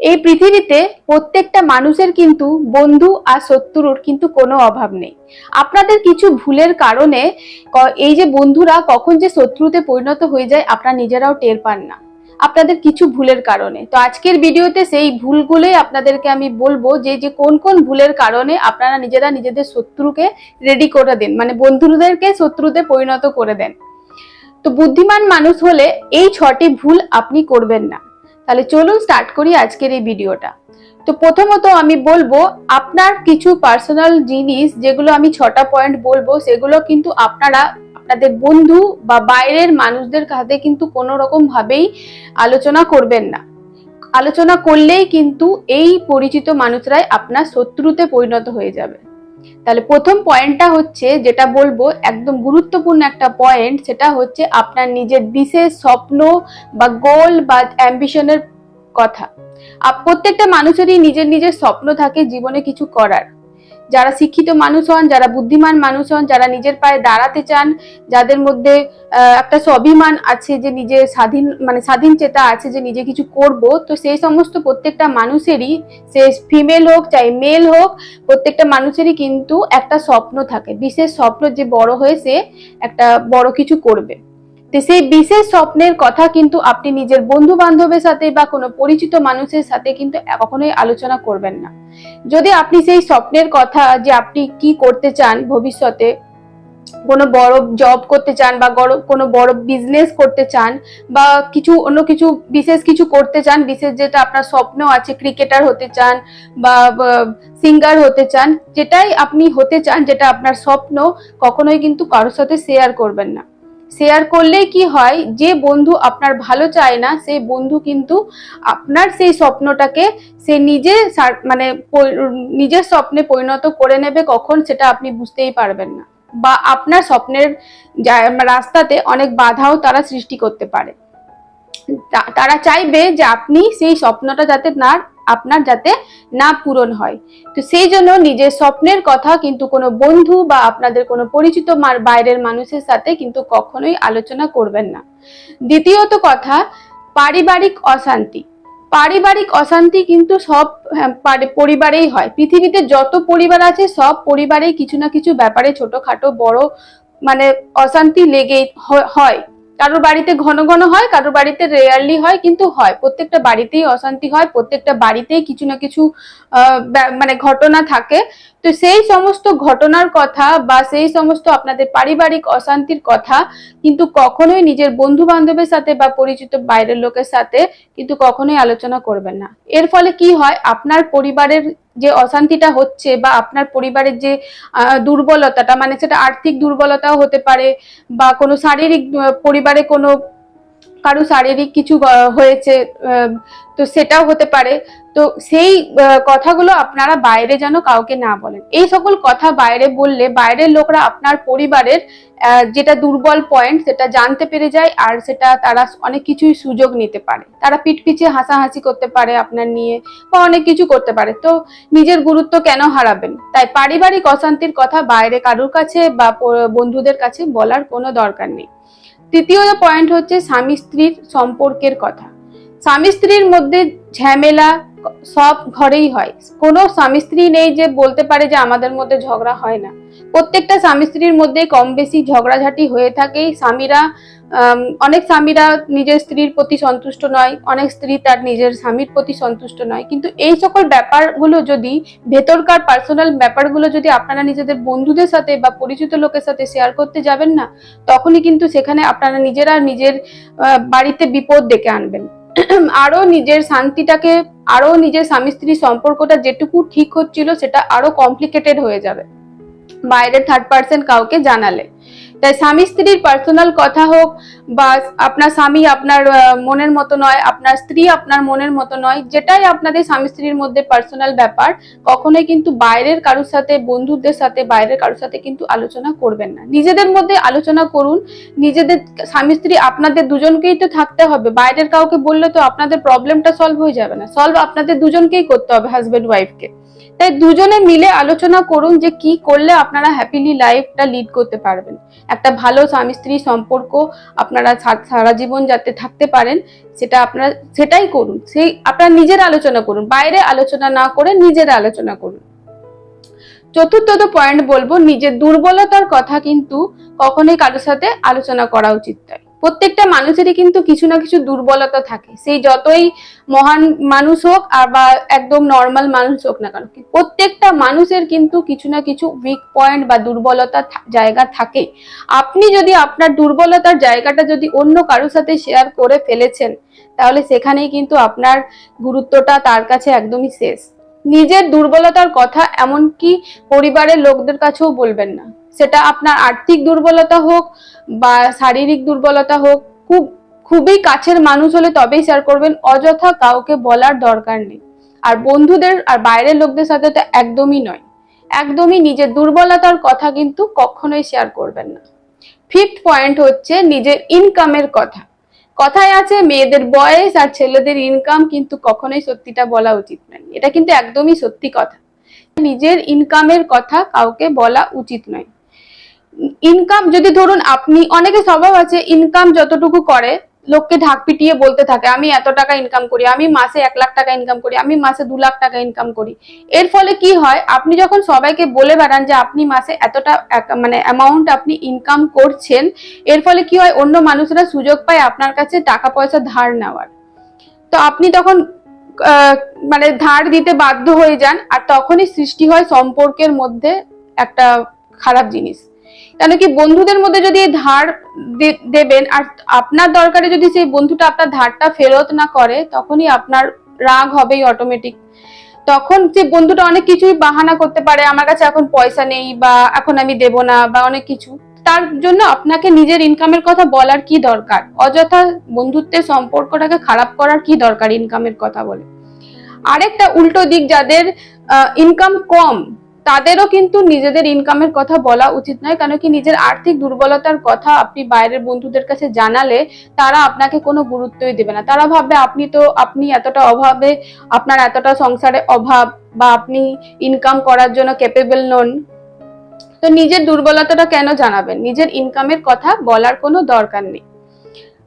এই পৃথিবীতে প্রত্যেকটা মানুষের কিন্তু বন্ধু আর শত্রুর কিন্তু কোনো অভাব নেই। আপনাদের কিছু ভুলের কারণে এই যে বন্ধুরা কখন যে শত্রুতে পরিণত হয়ে যায়, আপনারা নিজেরাও টের পান না। আপনাদের কিছু ভুলের কারণে। তো আজকের ভিডিওতে সেই ভুলগুলোই আপনাদেরকে আমি বলব যে যে কোন কোন ভুলের কারণে আপনারা নিজেরা নিজেদের শত্রুকে রেডি করে দেন মানে বন্ধুদেরকে শত্রুতে পরিণত করে দেন। তো বুদ্ধিমান মানুষ হলে এই ছটি ভুল আপনি করবেন না। তাহলে চলুন স্টার্ট করি আজকের এই ভিডিওটা তো প্রথমত আমি বলব, আপনার কিছু পার্সোনাল জিনিস যেগুলো আমি ছটা পয়েন্ট বলব, সেগুলো কিন্তু আপনারা, আপনাদের বন্ধু বা বাইরের মানুষদের কাছে কিন্তু কোনো রকম ভাবেই আলোচনা করবেন না। আলোচনা করলেই কিন্তু এই পরিচিত মানুষরাই আপনার শত্রুতে পরিণত হয়ে যাবে। তাহলে প্রথম পয়েন্টটা হচ্ছে যেটা বলব, একদম গুরুত্বপূর্ণ একটা পয়েন্ট সেটা হচ্ছে আপনার নিজের বিশেষ স্বপ্ন বা গোল বা অ্যাম্বিশনের কথা। প্রত্যেকটা মানুষেরই নিজের নিজের স্বপ্ন থাকে জীবনে কিছু করার। যারা শিক্ষিত মানুষ হন, যারা বুদ্ধিমান মানুষ হন, যারা নিজের পায়ে দাঁড়াতে চান, যাদের মধ্যে একটা স্বাভিমান আছে যে নিজে স্বাধীন মানে স্বাধীন চেতা আছে যে নিজে কিছু করব, তো সেই সমস্ত প্রত্যেকটা মানুষেরই, সে ফিমেল হোক চাই মেল হোক, প্রত্যেকটা মানুষেরই কিন্তু একটা স্বপ্ন থাকে। বিশেষ স্বপ্ন যে বড় হয়ে সে একটা বড় কিছু করবে। তো সেই বিশেষ স্বপ্নের কথা কিন্তু আপনি নিজের বন্ধু বান্ধবের সাথে বা কোনো পরিচিত মানুষের সাথে কিন্তু কখনোই আলোচনা করবেন না। যদি আপনি সেই স্বপ্নের কথা যে আপনি কি করতে চান ভবিষ্যতে, কোনো বড় জব করতে চান বা কোনো বড় বিজনেস করতে চান বা কিছু, অন্য কিছু বিশেষ কিছু করতে চান, বিশেষ যেটা আপনার স্বপ্ন আছে ক্রিকেটার হতে চান বা সিঙ্গার হতে চান, যেটাই আপনি হতে চান, যেটা আপনার স্বপ্ন, কখনোই কিন্তু কারোর সাথে শেয়ার করবেন না। শেয়ার করলেই কি হয়? যে বন্ধু আপনার ভালো চায় না সেই বন্ধু কিন্তু আপনার সেই স্বপ্নটাকে সে নিজে মানে নিজের স্বপ্নে পরিণত করে নেবে কখন সেটা আপনি বুঝতেই পারবেন না। বা আপনার স্বপ্নের রাস্তাতে অনেক বাধাও তারা সৃষ্টি করতে পারে। তারা চাইবে যে আপনি সেই স্বপ্নটা যাতে না আপনার যাতে না পূরণ হয়। তো সেই জন্য নিজের স্বপ্নের কথা কিন্তু কোনো বন্ধু বা আপনাদের কোনো পরিচিত বাইরের মানুষের সাথে কিন্তু কখনোই আলোচনা করবেন না। দ্বিতীয়ত কথা পারিবারিক অশান্তি। পারিবারিক অশান্তি কিন্তু সব হ্যাঁ, পরিবারেই হয়। পৃথিবীতে যত পরিবার আছে সব পরিবারেই কিছু না কিছু ব্যাপারে ছোটখাটো বড় মানে অশান্তি লেগেই হয়। কারোর বাড়িতে ঘন ঘন হয়, কারোর বাড়িতে রেয়ারলি হয়, কিন্তু হয়। প্রত্যেকটা বাড়িতেই অশান্তি হয়, প্রত্যেকটা বাড়িতেই কিছু না কিছু মানে ঘটনা থাকে। তো সেই সমস্ত ঘটনার কথা বা সেই সমস্ত আপনাদের পারিবারিক অশান্তির কথা কিন্তু কখনোই নিজের বন্ধু বান্ধবের সাথে বা পরিচিত বাইরের লোকের সাথে কিন্তু কখনোই আলোচনা করবেন না। এর ফলে কি হয়? আপনার পরিবারের যে অশান্তিটা হচ্ছে বা আপনার পরিবারের যে দুর্বলতাটা মানে সেটা আর্থিক দুর্বলতাও হতে পারে বা কোনো শারীরিক পরিবারে কোনো কারও শারীরিক কিছু হয়েছে তো সেটাও হতে পারে। তো সেই কথাগুলো আপনারা বাইরে যেন কাউকে না বলেন। এই সকল কথা বাইরে বললে বাইরের লোকরা আপনার পরিবারের যেটা দুর্বল পয়েন্ট সেটা জানতে পেরে যায় আর সেটা তারা অনেক কিছুই সুযোগ নিতে পারে। তারা পিঠ পিছিয়ে হাসাহাসি করতে পারে আপনার নিয়ে বা অনেক কিছু করতে পারে। তো নিজের গুরুত্ব কেন হারাবেন? তাই পারিবারিক অশান্তির কথা বাইরে কারোর কাছে বা বন্ধুদের কাছে বলার কোনো দরকার নেই। তৃতীয় পয়েন্ট হচ্ছে স্বামী স্ত্রীর সম্পর্কের কথা। স্বামী স্ত্রীর মধ্যে ঝামেলা সব ঘরেই হয়। কোনো স্বামী স্ত্রী নেই যে বলতে পারে যে আমাদের মধ্যে ঝগড়া হয় না। প্রত্যেকটা স্বামী স্ত্রীর মধ্যে কম বেশি ঝগড়াঝাটি হয়ে থাকে। স্বামীরা অনেক স্বামীরা নিজের স্ত্রীর প্রতি সন্তুষ্ট নয়, অনেক স্ত্রী তার নিজের স্বামীর প্রতি সন্তুষ্ট নয়। কিন্তু এই সকল ব্যাপারগুলো যদি, ভেতরকার পার্সোনাল ব্যাপারগুলো যদি আপনারা নিজেদের বন্ধুদের সাথে বা পরিচিত লোকের সাথে শেয়ার করতে যাবেন না, তখনই কিন্তু সেখানে আপনারা নিজেরা নিজের বাড়িতে বিপদ ডেকে আনবেন। আরও নিজের শান্তিটাকে আরও নিজের স্বামী স্ত্রীর সম্পর্কটা যেটুকু ঠিক হচ্ছিল সেটা আরও কমপ্লিকেটেড হয়ে যাবে। বাইরের থার্ড পার্সন কাউকে জানালে। তাই স্বামী স্ত্রীর পার্সোনাল কথা হোক বা আপনার স্বামী আপনার মনের মতো নয়, আপনার স্ত্রী আপনার মনের মতো নয়, যেটাই আপনাদের স্বামী স্ত্রীর মধ্যে পার্সোনাল ব্যাপার, কখনোই কিন্তু বাইরের কারোর সাথে, বন্ধুদের সাথে, বাইরের কারোর সাথে কিন্তু আলোচনা করবেন না। নিজেদের মধ্যে আলোচনা করুন, নিজেদের স্বামী স্ত্রী আপনাদের দুজনকেই তো থাকতে হবে, বাইরের কাউকে বললে তো আপনাদের প্রবলেমটা সলভ হয়ে যাবে না। সলভ আপনাদের দুজনকেই করতে হবে হাজবেন্ড ওয়াইফকে তাই দুজনে মিলে আলোচনা করুন যে কি করলে আপনারা হ্যাপিলি লাইফটা লিড করতে পারবেন। একটা ভালো স্বামী স্ত্রী সম্পর্ক আপনারা সারা জীবন যাতে থাকতে পারেন, সেটা আপনারা, সেটাই করুন। সেই, আপনারা নিজের আলোচনা করুন, বাইরে আলোচনা না করে নিজের আলোচনা করুন। চতুর্থত পয়েন্ট বলব, নিজের দুর্বলতার কথা কিন্তু কখনোই কারোর সাথে আলোচনা করা উচিত নয়। প্রত্যেকটা মানুষেরই কিন্তু কিছু না কিছু দুর্বলতা থাকে। সেই যতই মহান মানুষ হোক আর বা একদম নর্মাল মানুষ হোক না কেন, প্রত্যেকটা মানুষের কিন্তু কিছু না কিছু উইক পয়েন্ট বা দুর্বলতা জায়গা থাকে। আপনি যদি আপনার দুর্বলতার জায়গাটা যদি অন্য কারোর সাথে শেয়ার করে ফেলেছেন, তাহলে সেখানেই কিন্তু আপনার গুরুত্বটা তার কাছে একদমই শেষ। নিজের দুর্বলতার কথা এমনকি পরিবারের লোকদের কাছেও বলবেন না। সেটা আপনার আর্থিক দুর্বলতা হোক বা শারীরিক দুর্বলতা হোক, খুব, খুবই কাছের মানুষ হলে তবেই শেয়ার করবেন, অযথা কাউকে বলার দরকার নেই। আর বন্ধুদের আর বাইরের লোকদের সাথে তো একদমই নয়। একদমই নিজের দুর্বলতার কথা কিন্তু কখনোই শেয়ার করবেন না। ফিফথ পয়েন্ট হচ্ছে নিজের ইনকামের কথা। কথায় আছে, মেয়েদের বয়স আর ছেলেদের ইনকাম কিন্তু কখনোই সত্যিটা বলা উচিত নয়। এটা কিন্তু একদমই সত্যি কথা। নিজের ইনকামের কথা কাউকে বলা উচিত নয়। ইনকাম যদি ধরুন আপনি অনেকে স্বভাব আছে ইনকাম যতটুকু করে লোককে ঢাক পিটিয়ে বলতে থাকে, আমি এত টাকা ইনকাম করি, আমি মাসে এক লাখ টাকা ইনকাম করি, আমি মাসে দু লাখ টাকা ইনকাম করি। এর ফলে কি হয়, আপনি যখন সবাইকে বলে বেড়ান যে আপনি মাসে এতটা মানে অ্যামাউন্ট আপনি ইনকাম করছেন, এর ফলে কি হয়, অন্য মানুষরা সুযোগ পায় আপনার কাছে টাকা পয়সা ধার নেওয়ার। তো আপনি তখন মানে ধার দিতে বাধ্য হয়ে যান, আর তখনই সৃষ্টি হয় সম্পর্কের মধ্যে একটা খারাপ জিনিস। কেন কি বন্ধুদের মধ্যে যদি ধার দেবেন, আর আপনার দরকারে যদি সেই বন্ধুটা আপনার ধারটা ফেরত না করে, তখনই আপনার রাগ হবেই অটোমেটিক তখন যে বন্ধুটা অনেক কিছুই বাহানা করতে পারে, আমার কাছে এখন পয়সা নেই বা এখন আমি দেব না বা অনেক কিছু, তার জন্য আপনাকে নিজের ইনকামের কথা বলার কি দরকার? অযথা বন্ধুত্বের সম্পর্কটাকে খারাপ করার কি দরকার ইনকামের কথা বলে? আরেকটা উল্টো দিক যাদের ইনকাম কম তাদেরও কিন্তু নিজেদের ইনকামের কথা বলা উচিত নয় কেন কি নিজের আর্থিক দুর্বলতার কথা আপনি বাইরের বন্ধুদের কাছে জানালে তারা আপনাকে কোনো গুরুত্বই দেবে না। তারা ভাববে, আপনি তো, আপনি এতটা অভাবে, আপনার এতটা সংসারে অভাব বা আপনি ইনকাম করার জন্য ক্যাপেবল নন। তো নিজের দুর্বলতাটা কেন জানাবেন? নিজের ইনকামের কথা বলার কোনো দরকার নেই।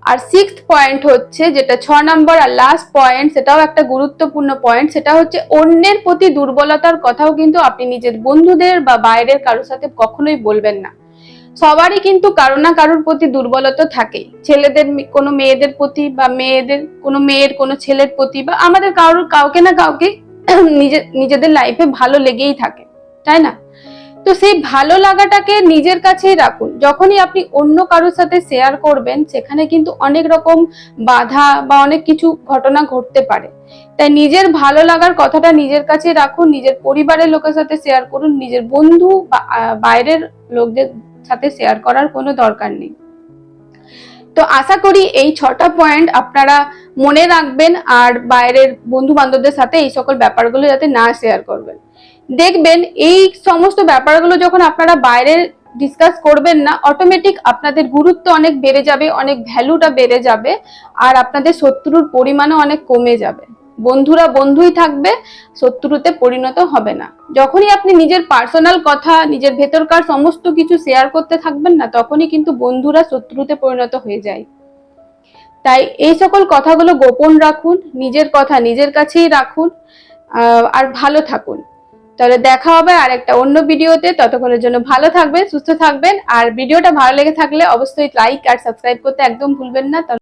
আর সিক্স পয়েন্ট হচ্ছে যেটা ছ নম্বর আর লাস্ট পয়েন্ট সেটাও একটা গুরুত্বপূর্ণ পয়েন্ট সেটা হচ্ছে অন্যের প্রতি দুর্বলতার কথাও কিন্তু আপনি নিজের বন্ধুদের বা বাইরের কারোর সাথে কখনোই বলবেন না। সবারই কিন্তু কারও না কারোর প্রতি দুর্বলতা থাকে ছেলেদের কোনো মেয়েদের প্রতি বা মেয়েদের, কোনো মেয়ের, কোনো ছেলের প্রতি বা আমাদের কারোর, কাউকে না কাউকে নিজের নিজেদের লাইফে ভালো লেগেই থাকে, তাই না? তো সেই ভালো লাগাটাকে নিজের কাছেই রাখুন। যখনই আপনি অন্য কারোর সাথে শেয়ার করবেন, সেখানে কিন্তু অনেক রকম বাধা বা অনেক কিছু ঘটনা ঘটতে পারে। তাই নিজের ভালো লাগার কথাটা নিজের কাছে রাখুন, নিজের পরিবারের লোকের সাথে শেয়ার করুন, নিজের বন্ধু বা বাইরের লোকদের সাথে শেয়ার করার কোনো দরকার নেই। তো আশা করি এই ছটা পয়েন্ট আপনারা মনে রাখবেন আর বাইরের বন্ধু বান্ধবদের সাথে এই সকল ব্যাপারগুলো যাতে না শেয়ার করবেন। দেখবেন এই সমস্ত ব্যাপারগুলো যখন আপনারা বাইরে ডিসকাস করবেন না অটোমেটিক আপনাদের গুরুত্ব অনেক বেড়ে যাবে, অনেক ভ্যালুটা বেড়ে যাবে আর আপনাদের শত্রুর পরিমাণও অনেক কমে যাবে। বন্ধুরা বন্ধুই থাকবে, শত্রুতে পরিণত হবে না। যখনই আপনি নিজের পার্সোনাল কথা, নিজের ভেতরকার সমস্ত কিছু শেয়ার করতে থাকবেন না, তখনই কিন্তু বন্ধুরা শত্রুতে পরিণত হয়ে যায়। তাই এই সকল কথাগুলো গোপন রাখুন, নিজের কথা নিজের কাছেই রাখুন আর ভালো থাকুন। তাহলে দেখা হবে আর একটা অন্য ভিডিওতে। ততক্ষণের জন্য ভালো থাকবেন, সুস্থ থাকবেন। আর ভিডিওটা ভালো লেগে থাকলে অবশ্যই লাইক আর সাবস্ক্রাইব করতে একদম ভুলবেন না।